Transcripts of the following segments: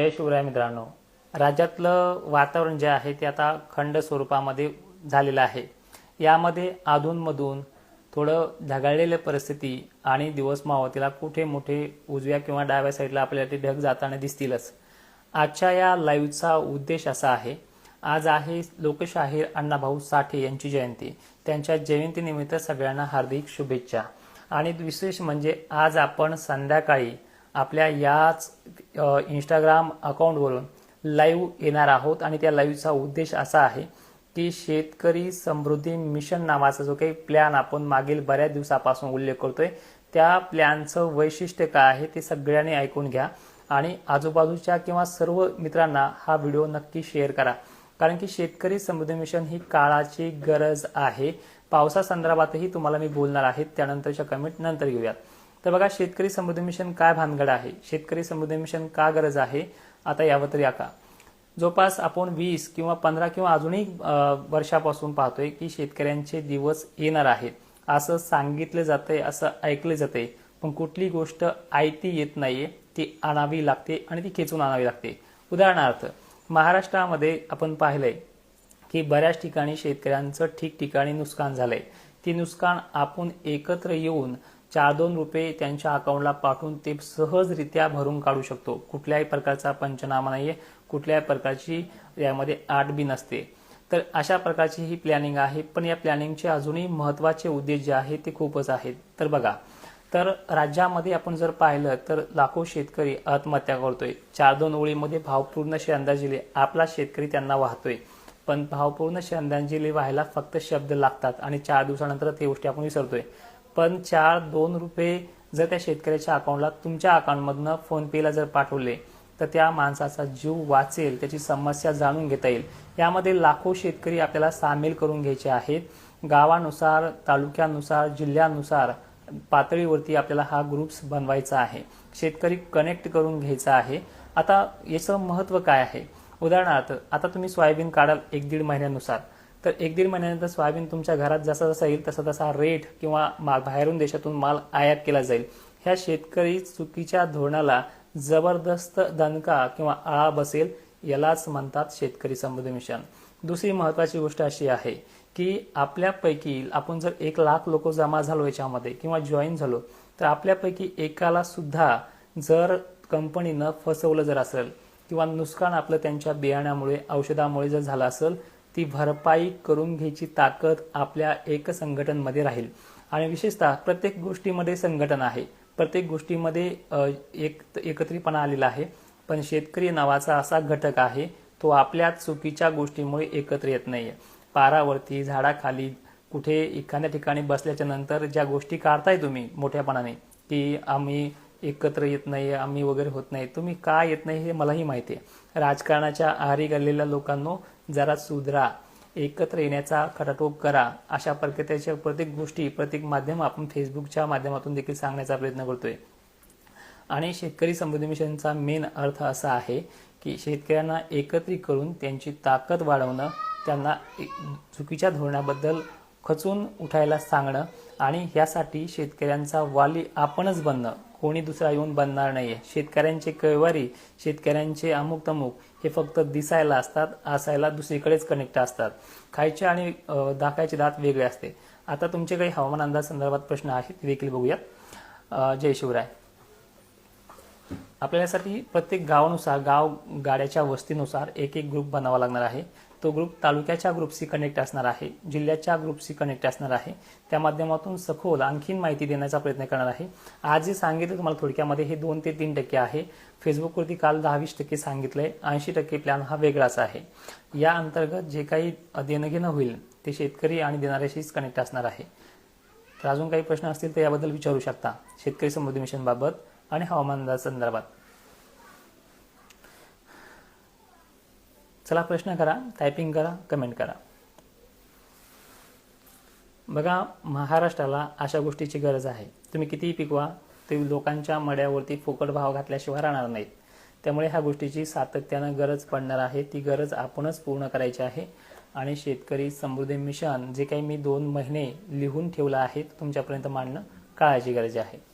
जय शिवराय मित्रांनो. राज्यातलं वातावरण जे आहे ते आता खंड स्वरूपामध्ये झालेलं आहे. यामध्ये अधूनमधून थोडं ढगाळलेल्या परिस्थिती आणि दिवस मावतीला कुठे मोठे उजव्या किंवा डाव्या साईडला आपल्याला ते ढग जाताना दिसतीलच. आजच्या या लाईव्हचा उद्देश असा आहे आज आहे लोकशाहीर अण्णाभाऊ साठे यांची जयंती. त्यांच्या जयंतीनिमित्त सगळ्यांना हार्दिक शुभेच्छा. आणि विशेष म्हणजे आज आपण संध्याकाळी आपल्या याच इंस्टाग्राम अकाउंटवरून लाईव्ह येणार आहोत. आणि त्या लाईव्हचा उद्देश असा आहे की शेतकरी समृद्धी मिशन नावाचा जो काही प्लॅन आपण मागील बऱ्याच दिवसापासून उल्लेख करतोय त्या प्लॅनचं वैशिष्ट्य काय आहे ते सगळ्यांनी ऐकून घ्या. आणि आजूबाजूच्या किंवा सर्व मित्रांना हा व्हिडिओ नक्की शेअर करा. कारण की शेतकरी समृद्धी मिशन ही काळाची गरज आहे. पावसासंदर्भातही तुम्हाला मी बोलणार आहे. त्यानंतरच्या कमेंट नंतर घेऊयात. तर बघा शेतकरी समृद्धी मिशन काय भानगड आहे? शेतकरी समृद्धी मिशन का गरज आहे? आता यावर या का? जवळपास आपण वीस किंवा पंधरा किंवा अजूनही वर्षापासून पाहतोय की शेतकऱ्यांचे दिवस येणार आहेत. असं सांगितलं जातंय असं ऐकलं जातंय. पण कुठली गोष्ट आयती येत नाहीये ती आणावी लागते आणि ती खेचून आणावी लागते. उदाहरणार्थ महाराष्ट्रामध्ये आपण पाहिलंय की बऱ्याच ठिकाणी शेतकऱ्यांचं ठिकठिकाणी नुकसान झालंय. ती नुकसान आपण एकत्र येऊन चार दोन रुपये त्यांच्या अकाउंटला पाठवून ते सहजरित्या भरून काढू शकतो. कुठल्याही प्रकारचा पंचनामा नाहीये. कुठल्याही प्रकारची यामध्ये आठ बी नसते. तर अशा प्रकारची ही प्लॅनिंग आहे. पण या प्लॅनिंगचे अजूनही महत्त्वाचे उद्देश जे आहेत ते खूपच आहेत. तर बघा तर राज्यामध्ये आपण जर पाहिलं तर लाखो शेतकरी आत्महत्या करतोय. चार दोन ओळीमध्ये भावपूर्ण श्रद्धांजली आपला शेतकरी त्यांना वाहतोय. पण भावपूर्ण श्रद्धांजली व्हायला फक्त शब्द लागतात आणि चार दिवसानंतर ते गोष्टी आपण विसरतोय. पण चार दोन रुपये जर त्या शेतकऱ्याच्या अकाउंटला तुमच्या अकाउंटमधनं फोन पेला जर पाठवले तर त्या माणसाचा जीव वाचेल त्याची समस्या जाणून घेता येईल. यामध्ये लाखो शेतकरी आपल्याला सामील करून घ्यायचे आहेत. गावानुसार तालुक्यानुसार जिल्ह्यानुसार पातळीवरती आपल्याला हा ग्रुप्स बनवायचा आहे. शेतकरी कनेक्ट करून घ्यायचा आहे. आता याचं महत्त्व काय आहे? उदाहरणार्थ आता तुम्ही सोयाबीन काढाल एक दीड महिन्यानुसार. तर एक दीड महिन्यानंतर सोयाबीन तुमच्या घरात जसा जसा येईल तसा तसा रेट किंवा मा- बाहेरून देशातून माल आयात केला जाईल. ह्या शेतकरी चुकीच्या धोरणाला जबरदस्त दणका किंवा आळा बसेल यालाच म्हणतात शेतकरी समृद्धी मिशन. दुसरी महत्वाची गोष्ट अशी आहे की आपल्यापैकी आपण जर एक लाख लोक जमा झालो याच्यामध्ये किंवा जॉईन झालो तर आपल्यापैकी एकाला सुद्धा जर कंपनीनं फसवलं जर असेल किंवा नुकसान आपलं त्यांच्या बियाण्यामुळे औषधामुळे जर झालं असेल ती भरपाई करून घ्यायची ताकद आपल्या एक संघटनमध्ये राहील. आणि विशेषतः प्रत्येक गोष्टीमध्ये संघटन आहे. प्रत्येक गोष्टीमध्ये एक एकत्रितपणा आलेला आहे. पण शेतकरी नावाचा असा घटक आहे तो आपल्या चुकीच्या गोष्टीमुळे एकत्र येत नाहीये. पारावरती झाडाखाली कुठे एखाद्या ठिकाणी बसल्याच्या नंतर ज्या गोष्टी काढताय तुम्ही मोठ्यापणाने की आम्ही एकत्र येत नाही आम्ही वगैरे होत नाही. तुम्ही का येत नाही हे मलाही माहिती आहे. राजकारणाच्या आहारी गेलेल्या लोकांनो जरा सुधरा. एकत्र येण्याचा खटाटोप करा. अशा प्रकारच्या प्रत्येक गोष्टी प्रत्येक माध्यम आपण फेसबुकच्या माध्यमातून देखील सांगण्याचा प्रयत्न करतोय. आणि शेतकरी समृद्धी मिशनचा मेन अर्थ असा आहे की शेतकऱ्यांना एकत्रित करून त्यांची ताकद वाढवणं त्यांना चुकीच्या धोरणाबद्दल खचून उठायला सांगणं आणि ह्यासाठी शेतकऱ्यांचा वाली आपणच बनणं. कोणी दुसरा येऊन बनणार नाहीये. शेतकऱ्यांचे कैवारी शेतकऱ्यांचे अमुक तमुक हे फक्त दिसायला असतात असायला दुसरीकडेच कनेक्ट असतात. खायचे आणि दाखायचे दात वेगळे असते. आता तुमचे काही हवामान अंदाज संदर्भात प्रश्न आहेत देखील बघूयात. जय शिवराय. आपल्यासाठी प्रत्येक गावानुसार गाव गाड्याच्या वस्तीनुसार एक एक ग्रुप बनावा लागणार आहे. तो ग्रुप तालुक्याच्या ग्रुपशी कनेक्ट असणार आहे जिल्ह्याच्या ग्रुपशी कनेक्ट असणार आहे. त्या माध्यमातून सखोल आणखीन माहिती देण्याचा प्रयत्न करणार आहे. आज जे सांगितलं तुम्हाला थोडक्यामध्ये हे दोन ते तीन टक्के आहे. फेसबुकवरती काल दहा वीस टक्के सांगितलंय ऐंशी टक्के प्लॅन हा वेगळाच आहे. या अंतर्गत जे काही देणंघेणं होईल ते शेतकरी आणि देणाऱ्याशीच कनेक्ट असणार आहे. तर अजून काही प्रश्न असतील तर याबद्दल विचारू शकता. शेतकरी समृद्धी मिशनबाबत आणि हवामान संदर्भात. चला प्रश्न करा टायपिंग करा कमेंट करा. बघा महाराष्ट्राला अशा गोष्टीची गरज आहे. तुम्ही कितीही पिकवा ते लोकांच्या मड्यावरती फुकट भाव घातल्याशिवाय राहणार नाहीत. त्यामुळे ह्या गोष्टीची सातत्यानं गरज पडणार आहे. ती गरज आपणच पूर्ण करायची आहे. आणि शेतकरी समृद्धी मिशन जे काही मी दोन महिने लिहून ठेवलं आहे तुमच्यापर्यंत मांडणं काळाची गरज आहे.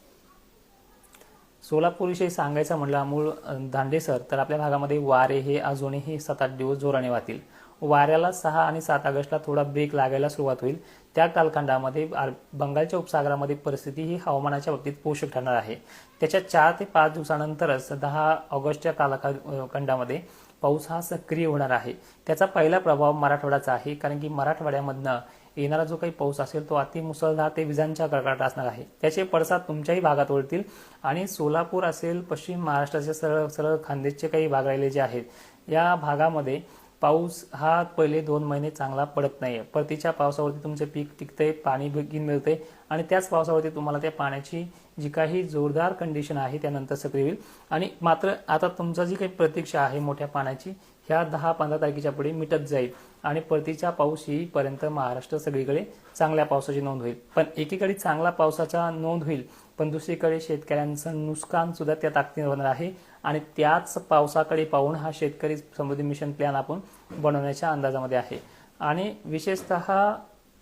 सोलापूरविषयी सांगायचं म्हणलं मूळ अं, सर तर आपल्या भागामध्ये वारे हे अजूनही सात आठ दिवस जोराने वाहतील. वाऱ्याला सहा आणि सात ऑगस्टला थोडा ब्रेक लागायला सुरुवात होईल. त्या कालखंडामध्ये बंगालच्या उपसागरामध्ये परिस्थिती ही हवामानाच्या बाबतीत पोषक ठरणार आहे. त्याच्या चार ते पाच दिवसानंतरच दहा ऑगस्टच्या कालखंडामध्ये पाऊस हा सक्रिय होणार आहे. त्याचा पहिला प्रभाव मराठवाड्याचा आहे कारण की मराठवाड्यामधनं येणारा जो काही पाऊस असेल तो अति मुसळधार ते विजांच्या कडकडाट असणार आहे. त्याचे पडसाद तुमच्याही भागात ओढतील आणि सोलापूर असेल पश्चिम महाराष्ट्राचे सरळ सरळ खानदेशचे काही भाग राहिले जे आहेत या भागामध्ये पाऊस हा पहिले दोन महिने चांगला पडत नाहीये. परतीच्या पावसावरती तुमचे पीक टिकते पाणी बिगीन मिळते आणि त्याच पावसावरती तुम्हाला त्या पाण्याची जी काही जोरदार कंडिशन आहे त्यानंतर सक्रिय होईल. आणि मात्र आता तुमचा जी काही प्रतीक्षा आहे मोठ्या पाण्याची ह्या दहा पंधरा तारखेच्या पुढे मिटत जाईल. आणि परतीचा पाऊस येईपर्यंत महाराष्ट्र सगळीकडे चांगल्या पावसाची नोंद होईल. पण एकीकडे चांगला पावसाचा नोंद होईल पण दुसरीकडे शेतकऱ्यांचं नुकसान सुद्धा त्या ताकदीने होणार आहे. आणि त्याच पावसाकडे पाहून हा शेतकरी समृद्धी मिशन प्लॅन आपण बनवण्याच्या अंदाजामध्ये आहे. आणि विशेषतः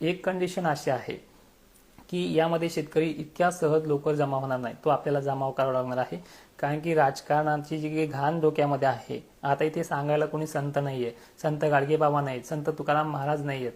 एक कंडिशन अशी आहे की यामध्ये शेतकरी इतक्या सहज लवकर जमा होणार नाही. तो आपल्याला जमाव करावा लागणार आहे. कारण की राजकारणाची जी काही घाण डोक्यामध्ये आहे आता इथे सांगायला कोणी संत नाहीये. संत गाडगे बाबा नाहीत संत तुकाराम महाराज नाहीयेत.